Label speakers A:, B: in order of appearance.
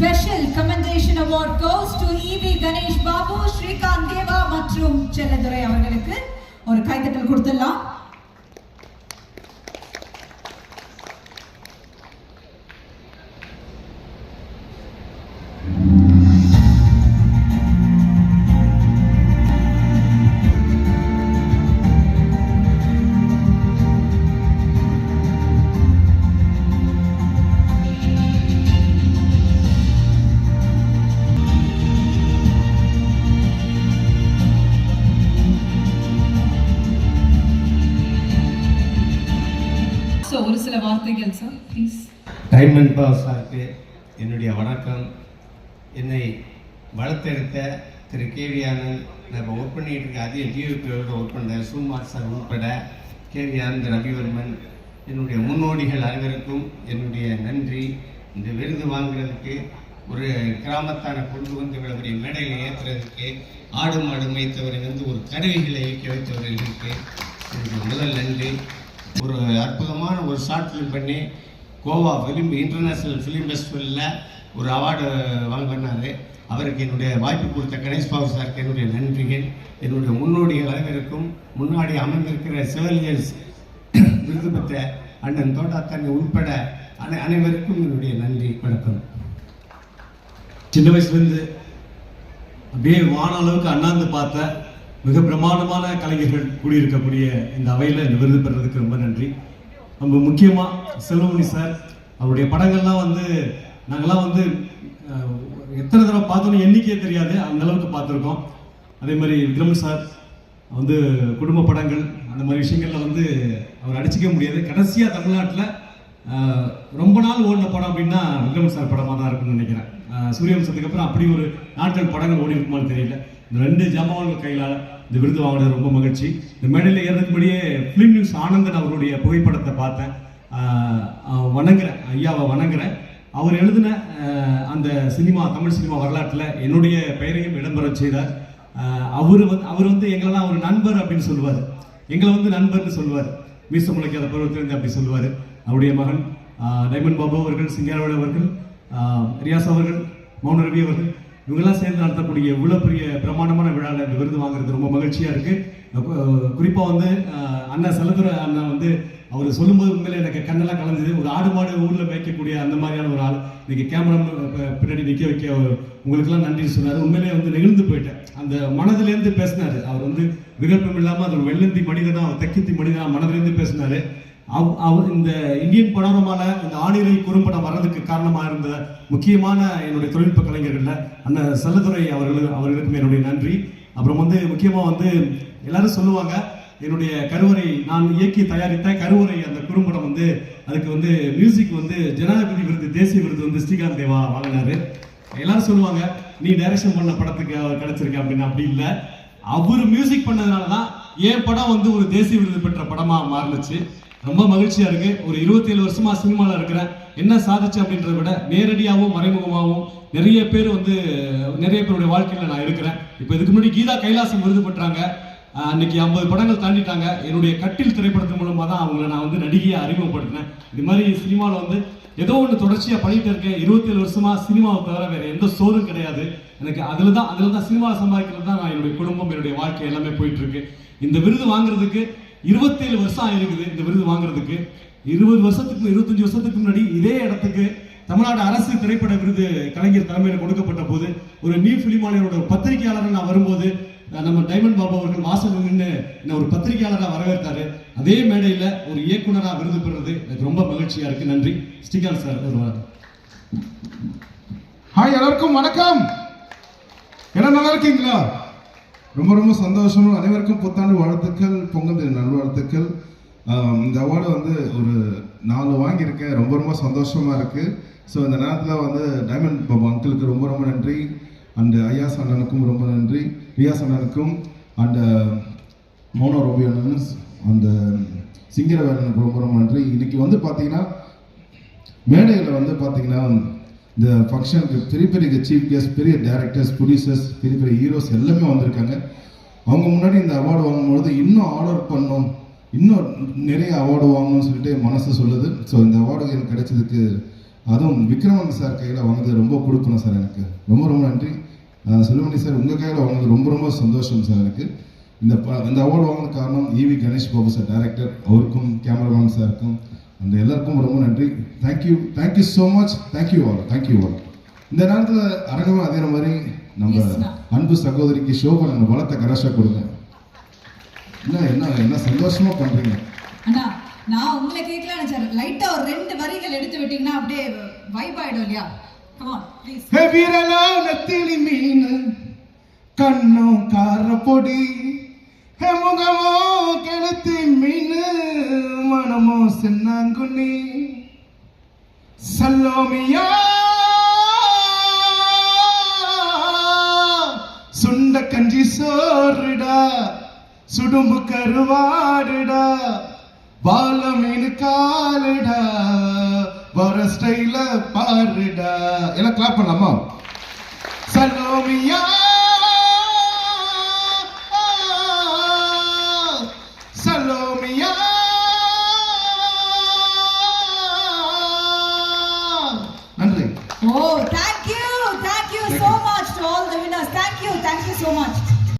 A: Special commendation award goes to E V Ganesh Babu Srikanth Deva மற்றும் செல்லதுரை அவர்களுக்கு ஒரு கைத்தட்டல் கொடுத்துடலாம். வார்த்தைகள் சார் ப்ளீஸ்
B: டைமண்ட் பாஸ் சாருக்கு என்னுடைய வணக்கம். என்னை வளர்த்தெடுத்த திரு கேவியானந்த் நான் இப்போ ஒர்க் பண்ணிட்டு இருக்க அதே டிவிபியோட ஒர்க் பண்ண சுமார் சார் உட்பட கேவியானந்த் ரவிவர்மன் என்னுடைய முன்னோடிகள் அனைவருக்கும் என்னுடைய நன்றி. இந்த விருது வாங்குறதுக்கு ஒரு கிராமத்தான கொண்டு வந்து இவ்வளவு மேடையில் ஏற்றுறதுக்கு ஆடு மாடு மேய்த்தவரை வந்து ஒரு கருவிகளை இயக்கி வைத்தவர்களுக்கு என்னுடைய முதல் நன்றி. ஒரு அற்புதமான ஒரு ஷார்ட் ஃபிலிம் பண்ணி கோவா ஃபிலிம் இன்டர்நேஷ்னல் ஃபிலிம் ஃபெஸ்டிவலில் ஒரு அவார்டு வாங்கினார் அவருக்கு என்னுடைய வாய்ப்பு கொடுத்த கணேஷ் பாபு சாருக்கு என்னுடைய நன்றிகள். என்னுடைய முன்னோடிய அளவிற்கும் முன்னாடி அமர்ந்திருக்கிற சிவலியர்ஸ் விருது பெற்ற அண்ணன் தோட்டாத்தானி உட்பட அனை அனைவருக்கும் என்னுடைய நன்றி வணக்கம்.
C: சின்ன வயசுலேருந்து அப்படியே வான அளவுக்கு அண்ணாந்து பார்த்தேன் மிக பிரமாண்டமான கலைஞர்கள் கூடியிருக்கக்கூடிய இந்த அவையில் இந்த விருது பெறதுக்கு ரொம்ப நன்றி. ரொம்ப முக்கியமாக செல்வமணி சார் அவருடைய படங்கள்லாம் வந்து நாங்கள்லாம் வந்து எத்தனை தடவை பார்த்தோன்னு எண்ணிக்கையே தெரியாது அந்த அளவுக்கு பார்த்துருக்கோம். அதே மாதிரி விக்ரம் சார் வந்து குடும்ப படங்கள் அந்த மாதிரி விஷயங்கள்ல வந்து அவர் அடிச்சிக்க முடியாது. கடைசியாக தமிழ்நாட்டில் ரொம்ப நாள் ஓடின படம் அப்படின்னா விக்ரம் சார் படமாக தான் இருக்கும்னு நினைக்கிறேன். ஆஹ் சூரியவம்சத்துக்கு அப்புறம் அப்படி ஒரு நாட்கள் படங்கள் ஓடி இருக்குமான்னு தெரியல. இந்த ரெண்டு ஜாமான்கள் கையிலால் இந்த விருது வாங்கினது ரொம்ப மகிழ்ச்சி. இந்த மேடையில் ஏறதுக்கு முன்னாடியே ஃபிலிம் நியூஸ் ஆனந்தன் அவருடைய புகைப்படத்தை பார்த்தேன். வணங்குறேன். ஐயாவை வணங்குறேன். அவர் எழுதின அந்த சினிமா தமிழ் சினிமா வரலாற்றில் என்னுடைய பெயரையும் இடம்பெற செய்தார். அவர் வந்து அவர் வந்து எங்களெல்லாம் ஒரு நண்பர் அப்படின்னு சொல்லுவார். எங்களை வந்து நண்பர்னு சொல்லுவார். மீச முளைக்காத பருவத்திலிருந்து அப்படி சொல்லுவார். அவருடைய மகன் டைமண்ட் பாபு அவர்கள் சிங்காரவேல் அவர்கள் ரியாஸ் அவர்கள் மௌன ரவி அவர்கள் இவங்கெல்லாம் சேர்ந்து நடத்தக்கூடிய இவ்வளோ பெரிய பிரமாண்டமான விழாவில் இந்த விருது வாங்குறது ரொம்ப மகிழ்ச்சியாக இருக்குது குறிப்பாக வந்து அண்ணா அண்ணன் அண்ணா அண்ணன் வந்து அவர் சொல்லும்போது உண்மையில எனக்கு கண்ணெல்லாம் கலந்தது. ஒரு ஆடு மாடு ஊரில் மேய்க்கக்கூடிய அந்த மாதிரியான ஒரு ஆள். இன்னைக்கு கேமரா பின்னாடி நிற்க வைக்க அவர் உங்களுக்கெல்லாம் நன்றி சொன்னார். உண்மையிலே வந்து நெகிழ்ந்து போயிட்டேன். அந்த மனதிலேருந்து பேசினார். அவர் வந்து விகல்பம் இல்லாமல் அது ஒரு வெள்ளந்தி மனிதனா தக்கித்தி மனிதனா மனதிலேருந்து பேசினார். அவ் அவர் இந்த இந்தியன் படோரமால இந்த ஆணிரை குறும்படம் வர்றதுக்கு காரணமாக இருந்த முக்கியமான என்னுடைய தொழில்நுட்ப கலைஞர்களில் அந்த செல்லதுரை அவர்கள் அவர்களுக்கும் என்னுடைய நன்றி. அப்புறம் வந்து முக்கியமாக வந்து எல்லாரும் சொல்லுவாங்க என்னுடைய கருவறை நான் இயக்கி தயாரித்த கருவறை அந்த குறும்படம் வந்து அதுக்கு வந்து மியூசிக் வந்து ஜனாதிபதி விருது தேசிய விருது வந்து ஸ்ரீகாந்த் தேவா வாங்கினாரு எல்லாரும் சொல்லுவாங்க நீ டைரக்ஷன் பண்ண படத்துக்கு அவர் கிடைச்சிருக்க அப்படின்னு. அப்படி இல்லை. அவர் மியூசிக் பண்ணதுனால தான் என் படம் வந்து ஒரு தேசிய விருது பெற்ற படமாக மாறினுச்சு. ரொம்ப மகிழ்ச்சியா இருக்கு. ஒரு 27 வருஷமா சினிமாவில் இருக்கிறேன். என்ன சாதிச்சு அப்படின்றத விட நேரடியாகவும் மறைமுகமாகவும் நிறைய பேர் வந்து நிறைய பேருடைய வாழ்க்கையில நான் இருக்கிறேன். இப்போ இதுக்கு முன்னாடி கீதா கைலாசம் விருது பெற்றாங்க. அன்னைக்கு ஐம்பது படங்கள் தாண்டிட்டாங்க. என்னுடைய கட்டில் திரைப்படத்தின் மூலமா தான் அவங்கள நான் வந்து நடிகையை அறிமுகப்படுத்தினேன். இது மாதிரி சினிமாவில் வந்து ஏதோ ஒன்று தொடர்ச்சியாக பண்ணிட்டு இருக்கேன். இருபத்தேழு வருஷமா சினிமாவை தவிர வேற எந்த சோறும் கிடையாது. எனக்கு அதில் தான் அதில் தான் சினிமாவில் சம்பாதிக்கிறது தான் நான் என்னுடைய குடும்பம் என்னுடைய வாழ்க்கை எல்லாமே போயிட்டு இருக்கு. இந்த விருது வாங்குறதுக்கு இருபத்தேழு வருஷம் ஆயிருக்குது இந்த விருது வாங்குறதுக்கு. இருபது வருஷத்துக்கு இருபத்தஞ்சு வருஷத்துக்கு முன்னாடி இதே இடத்துக்கு தமிழ்நாடு அரசு திரைப்பட விருது கலைஞர் தலைமையில் கொடுக்கப்பட்ட போது ஒரு நியூ பிலிமானியரோட பத்திரிகையாளர் நான் வரும்போது நம்ம டைமண்ட் பாபு அவர்கள் வாசல் நின்று என்ன ஒரு பத்திரிகையாளராக வரவேற்றாரு. அதே மேடையில் ஒரு இயக்குனராக விருது பெறுறது எனக்கு ரொம்ப மகிழ்ச்சியா இருக்கு. நன்றி. ஸ்ரீகாந்த் சார் ஒரு
D: ஹாய் எல்லாருக்கும் வணக்கம். எல்லாம் நல்லா இருக்கீங்களா? ரொம்ப ரொம்ப சந்தோஷம் அனைவருக்கும் புத்தாண்டு வாழ்த்துக்கள் பொங்கல் தின நல்வாழ்த்துக்கள். இந்த அவார்டு வந்து ஒரு நாலு வாங்கியிருக்கேன். ரொம்ப ரொம்ப சந்தோஷமா இருக்கு. ஸோ இந்த நேரத்தில் வந்து டைமண்ட் பாபு அங்கிளுக்கு ரொம்ப ரொம்ப நன்றி. அண்டு ஐயாஸ் அண்ணனுக்கும் ரொம்ப நன்றி. ரியாஸ் அண்ணனுக்கும் அண்டு மோனோ ரவி அண்ணன் அந்த சிங்கரவேலனுக்கு ரொம்ப ரொம்ப நன்றி. இன்னைக்கு வந்து பார்த்தீங்கன்னா மேடையில் வந்து பார்த்தீங்கன்னா இந்த ஃபங்க்ஷனுக்கு பெரிய பெரிய சீஃப் கெஸ்ட் பெரிய டேரக்டர்ஸ் ப்ரொடியூசர்ஸ் பெரிய பெரிய ஹீரோஸ் எல்லாமே வந்திருக்காங்க. அவங்க முன்னாடி இந்த அவார்டு வாங்கும்பொழுது இன்னும் ஆர்டர் பண்ணோம் இன்னும் நிறைய அவார்டு வாங்கணும்னு சொல்லிட்டு மனசு சொல்லுது. ஸோ இந்த அவார்டு எனக்கு கிடைச்சதுக்கு அதுவும் விக்ரமன் சார் கையில் வாங்கினது ரொம்ப கொடுக்கணும் சார் எனக்கு. ரொம்ப ரொம்ப நன்றி. அஹ் சார் உங்கள் கையில் வாங்கினது ரொம்ப ரொம்ப சந்தோஷம் சார் எனக்கு. இந்த இந்த அவார்டு வாங்கின காரணம் E V Ganesh Babu sir director அவருக்கும் கேமராமேன் சாருக்கும் அந்த எல்லாருக்கும் ரொம்ப நன்றி. Thank you thank you so much thank you all thank you all இந்த நேரத்தில் அரங்கமே அதே மாதிரி நம்ம. அன்பு சகோதரிக்கு ஷோபா நம்ம பலத்த கராஷா கொடுங்க. என்ன என்ன என்ன சந்தோஷமா பண்றீங்க?
A: அண்ணா நான் உங்களை கேட்கல நினைச்சேன். லைட்டா ஒரு ரெண்டு வரிகள் எடுத்து விட்டீங்கன்னா அப்படியே வைப் ஆயிடும் இல்லையா?
D: ஹே வீரலா நெத்திலி மீன். கண்ணோ கார பொடி ஹே முகமோ கெளுத்தி மீன். மனமோ சின்னாங்குனி சல்லோமியா? சுண்ட கஞ்சி சோறுடா சுடும்பு கருவாடுடா பால மீன் காலுடா வர ஸ்டைல பாருடா. எல்லாம் கிளாப் பண்ணலாமா? Salomiya Salomiya
A: Oh, thank you. Thank you so much to all the winners. Thank you. Thank you so much.